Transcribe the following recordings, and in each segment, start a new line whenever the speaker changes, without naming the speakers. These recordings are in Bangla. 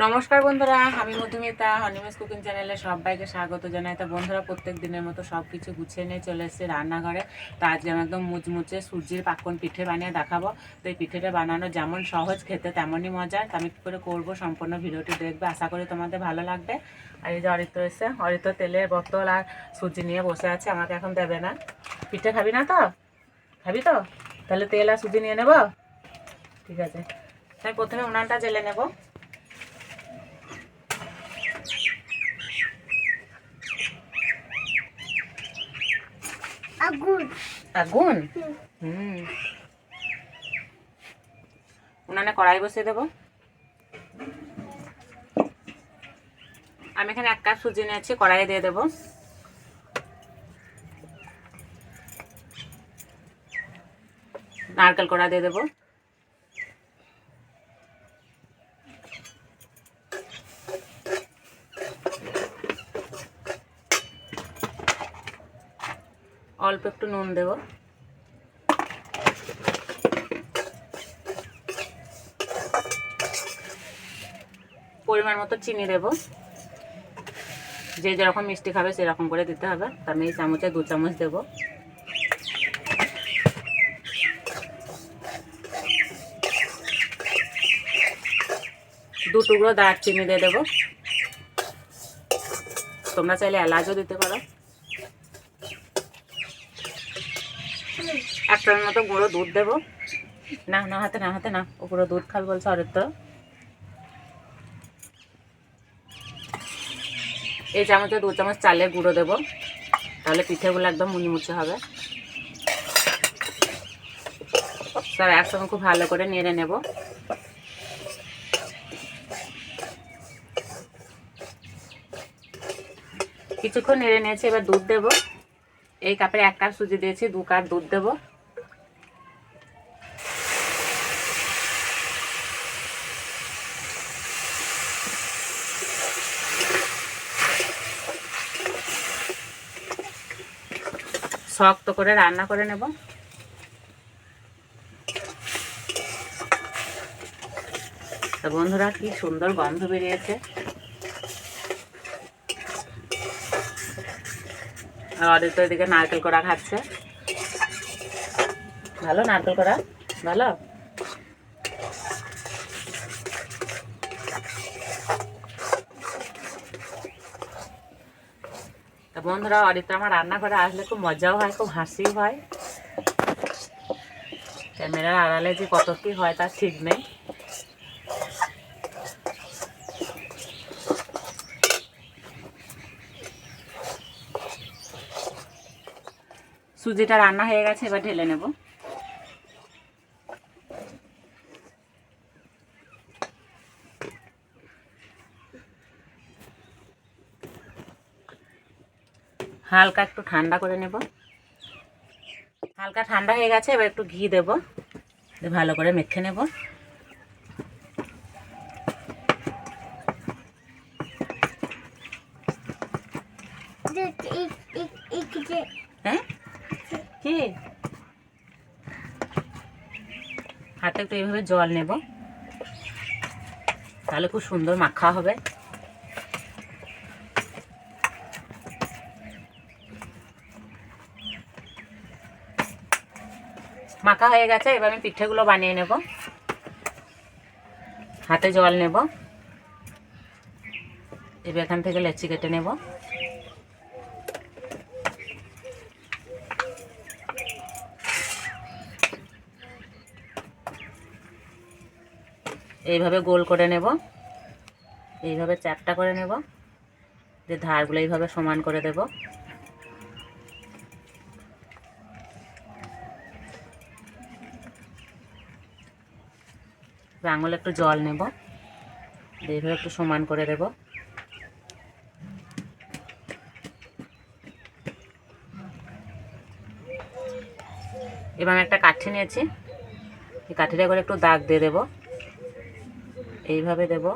নমস্কার বন্ধুরা, আমি মধুমিতা হনিমেস কুকিং চ্যানেলে সবাইকে স্বাগত জানাই। তা বন্ধুরা প্রত্যেক দিনের মতো সব কিছু গুছিয়ে নিয়ে চলে এসেছি রান্নাঘরে। তো আজকে আমি একদম মুচমুচে সুজির পাক্কন পিঠে বানিয়ে দেখাবো। তো এই পিঠেটা বানানো যেমন সহজ, খেতে তেমনই মজার। তো আমি কী করে করব সম্পূর্ণ ভিডিওটি দেখবে, আশা করি তোমাদের ভালো লাগবে। আর এই যে অরিত্র এসে অরিত্র তেলের বোতল আর সুজি নিয়ে বসে আছে, আমাকে এখন দেবে না। পিঠে খাবি না তো? খাবি তো? তাহলে তেল আর সুজি নিয়ে নেব? ঠিক আছে। তাই প্রথমে উনানটা জেলে নেব।
আগুন
আগুন হুম। উনানে কড়াই বসিয়ে দেবো। আমি এখানে এক কাপ সুজি নিয়েছি কড়াইয়ে দিয়ে দেবো। নারকেল কড়া দিয়ে দেবো। অল্প একটু নুন দেবো। পরিমাণ মতো চিনি দেবো। যে যেরকম মিষ্টি খাবে সেরকম করে দিতে হবে। আমি এই চামচে দু চামচ দেবো। দু টুকরো দারচিনি দিয়ে দেবো। তোমরা চাইলে এলাচও দিতে পারো। একটার মতো গুঁড়ো দুধ দেবো। না না, হাতে না হাতে না, ও দুধ খাবে বলছে অরের তো এই চামচে দু চামচ চালের গুঁড়ো দেবো। তাহলে পিঠেগুলো একদম মুচমুচে হবে। সব একসঙ্গে খুব ভালো করে নেড়ে নেব। কিছুক্ষণ নেড়ে নিয়েছি, এবার দুধ দেবো। এই কাপে এক কাপ সুজি দিয়েছি, দু কাপ দুধ দেবো। শক্ত করে রান্না করে নেব। বন্ধুরা, কি সুন্দর গন্ধ বেরিয়েছে। অদিত এদিকে নারকেল করা খাচ্ছে। ভালো নারকেল করা ভালো? বন্ধুরা অরিত আমার রান্নাঘরে আসলে খুব মজাও হয়, খুব হাসিও হয়। ক্যামেরার আড়ালে যে কত কি হয় তার ঠিক নেই। সুজিটা রান্না হয়ে গেছে, এবার ঢেলে নেব। হালকা একটু ঠান্ডা করে নেব। হালকা ঠান্ডা হয়ে গেছে, এবার একটু ঘি দেব। ভালো করে মেখে নেব। হ্যাঁ? কি? হাতে একটু এইভাবে জল নেব। তাহলে খুব সুন্দর মাখা হবে। মাখা হয়ে গেছে, এবার আমি পিঠেগুলো বানিয়ে নেব। হাতে জল নেব। এবার এখান থেকে লেচি কেটে নেব। এইভাবে গোল করে নেব। এইভাবে চ্যাপটা করে নেব। যে ধারগুলো এইভাবে সমান করে দেব। আঙুলে একটু জল নেব। এইভাবে একটু সমান করে দেব। এবার আমি একটা কাঠি নিয়েছি। এই কাঠিটা করে একটু দাগ দিয়ে দেব। এইভাবে দেব।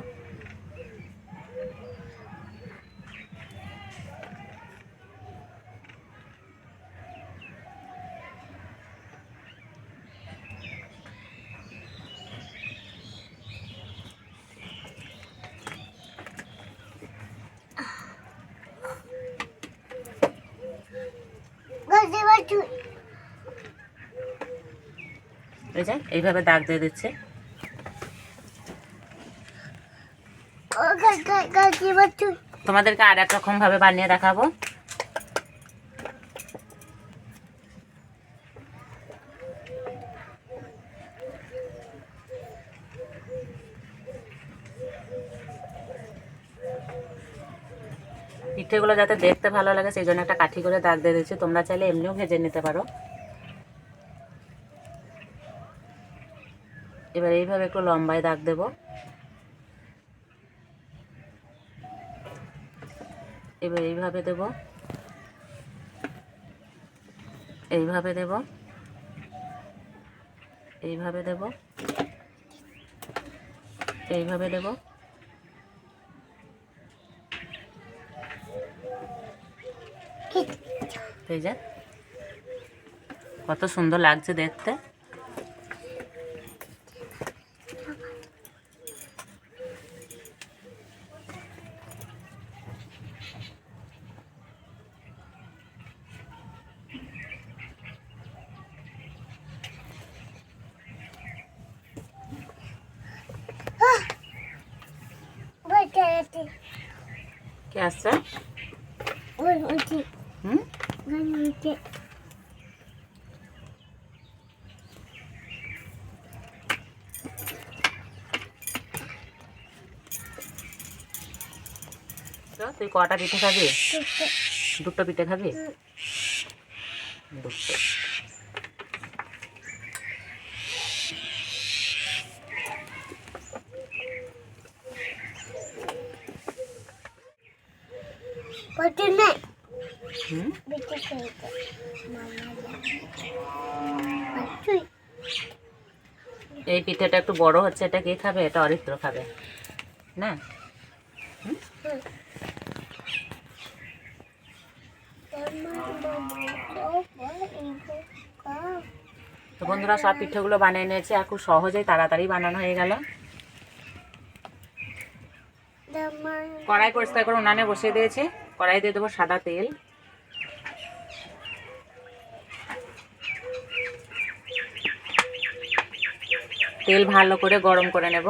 এই যে এইভাবে দাগ দিয়ে দিচ্ছে। তোমাদেরকে আর এক রকম ভাবে বানিয়ে দেখাবো। পিঠেগুলো যাতে দেখতে ভালো লাগে, সেই জন্য একটা কাঠি করে দাগ দিয়ে দিচ্ছি তোমরা চাইলে এমনিও ভেজে নিতে পারো। এবার এইভাবে একটু লম্বায় দাগ দেব। এবার এইভাবে দেব। এইভাবে দেব। এইভাবে দেব। এইভাবে দেব। এই যে। কত সুন্দর লাগছে দেখতে। কে আসছে? হুম তুই কটা পিঠে খাবি? দুটো। পিঠে খাবি? দুটো হুম এই পিঠেটা একটু বড় হচ্ছে, এটা কে খাবে? এটা অরিত্র খাবে। না? তো বন্ধুরা, সব পিঠেগুলো বানিয়ে নিয়েছি আর খুব সহজেই তাড়াতাড়ি বানানো হয়ে গেল। কড়াই পরিষ্কার করে উনানে বসিয়ে দিয়েছি। কড়াই দিয়ে দেবো সাদা তেল। তেল ভালো করে গরম করে নেব।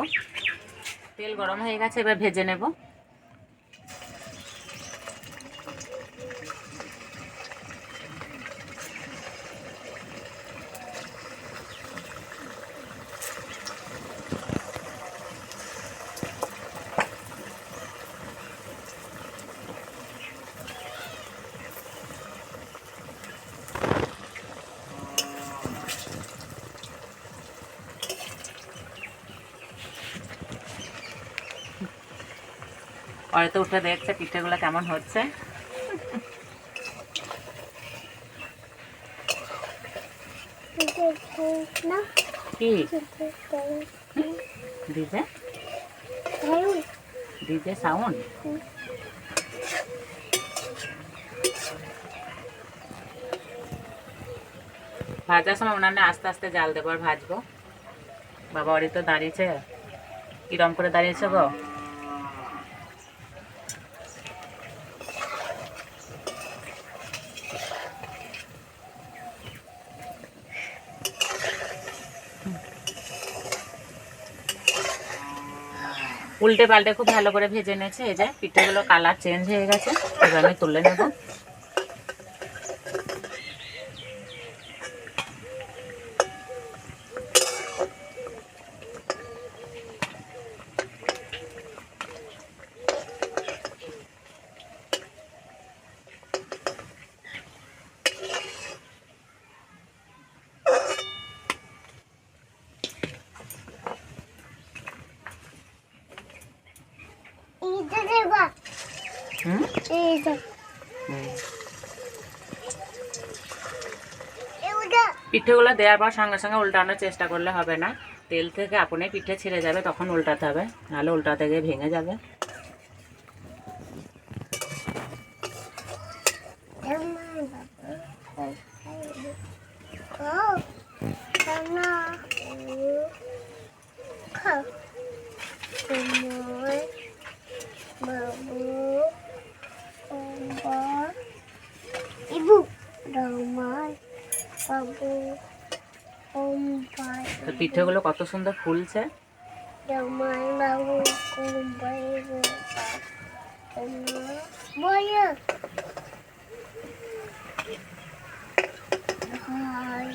তেল গরম হয়ে গেছে এবার ভেজে নেব। হয়তো উঠে দেখছে পিঠেগুলো কেমন হচ্ছে। কি? DJ DJ sound. ভাজার সময় উনানে আস্তে আস্তে জাল দেবো আর ভাজবো। বাবা বাড়ি তো দাঁড়িয়েছে। কিরম করে দাঁড়িয়েছে গো? উল্টে পাল্টে খুব ভালো করে ভেজে নিয়েছে। এই যে পিঠেগুলো কালার চেঞ্জ হয়ে গেছে, এবার আমি তুলে নেব হুম হুম। পিঠেগুলো দেওয়ার পর সঙ্গে সঙ্গে উল্টানোর চেষ্টা করলে হবে না। তেল থেকে আপনি পিঠে ছিঁড়ে যাবে তখন উল্টাতে হবে। নাহলে উল্টাতে গিয়ে ভেঙে যাবে।
gambar ibu gambar babu kumpar
তো পিঠেগুলো কত সুন্দর ফুলছে
gambar babu kumpar ibu Boya.
Hai.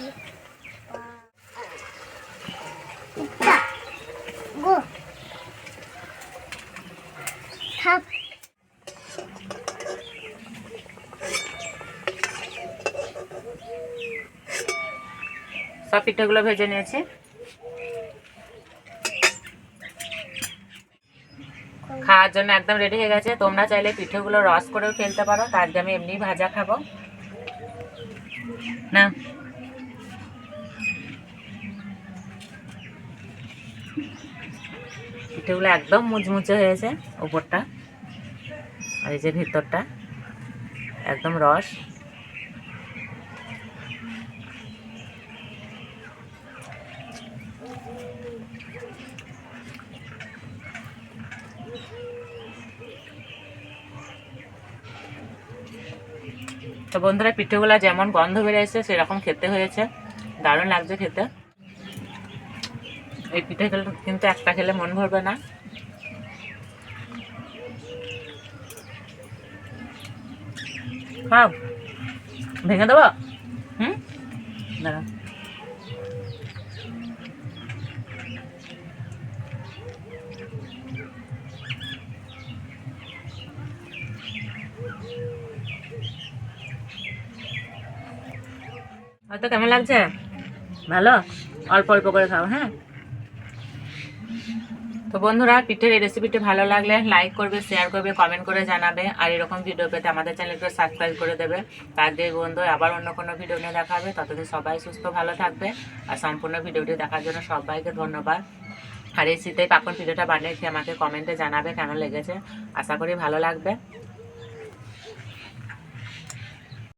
পিঠেগুলো ভেজে নিয়েছি। খাওয়ার জন্য একদম রেডি হয়ে গেছে। তোমরা চাইলে পিঠেগুলো রস করেও ফেলতে পারো, তার আমি এমনি ভাজা খাব। না? পিঠেগুলো একদম মুচমুচে হয়েছে উপরটা আর এই যে ভিতরটা, একদম রস। তো বন্ধুরা, পিঠেগুলো যেমন গন্ধ বেরিয়েছে সেরকম খেতে হয়েছে। দারুণ লাগছে খেতে। এই পিঠেগুলো কিন্তু একটা খেলে মন ভরবে না। খাও। ভেঙে দেবো? হুম? দাঁড়া হয়তো কেমন লাগছে? ভালো? অল্প অল্প করে খাও হ্যাঁ? তো বন্ধুরা, পিঠের এই রেসিপিটি ভালো লাগলে লাইক করবে শেয়ার করবে কমেন্ট করে জানাবে, আর এরকম ভিডিও পেতে আমাদের চ্যানেলকে সাবস্ক্রাইব করে দেবে। তার দিয়ে বন্ধু আবার অন্য কোনো ভিডিও নিয়ে দেখা হবে। ততদিন সবাই সুস্থ, ভালো থাকবে, আর সম্পূর্ণ ভিডিওটি দেখার জন্য সবাইকে ধন্যবাদ। আর এই শীতে পাকন ভিডিওটা বানিয়ে আমাকে কমেন্টে জানাবে কেন লেগেছে। আশা করি ভালো লাগবে।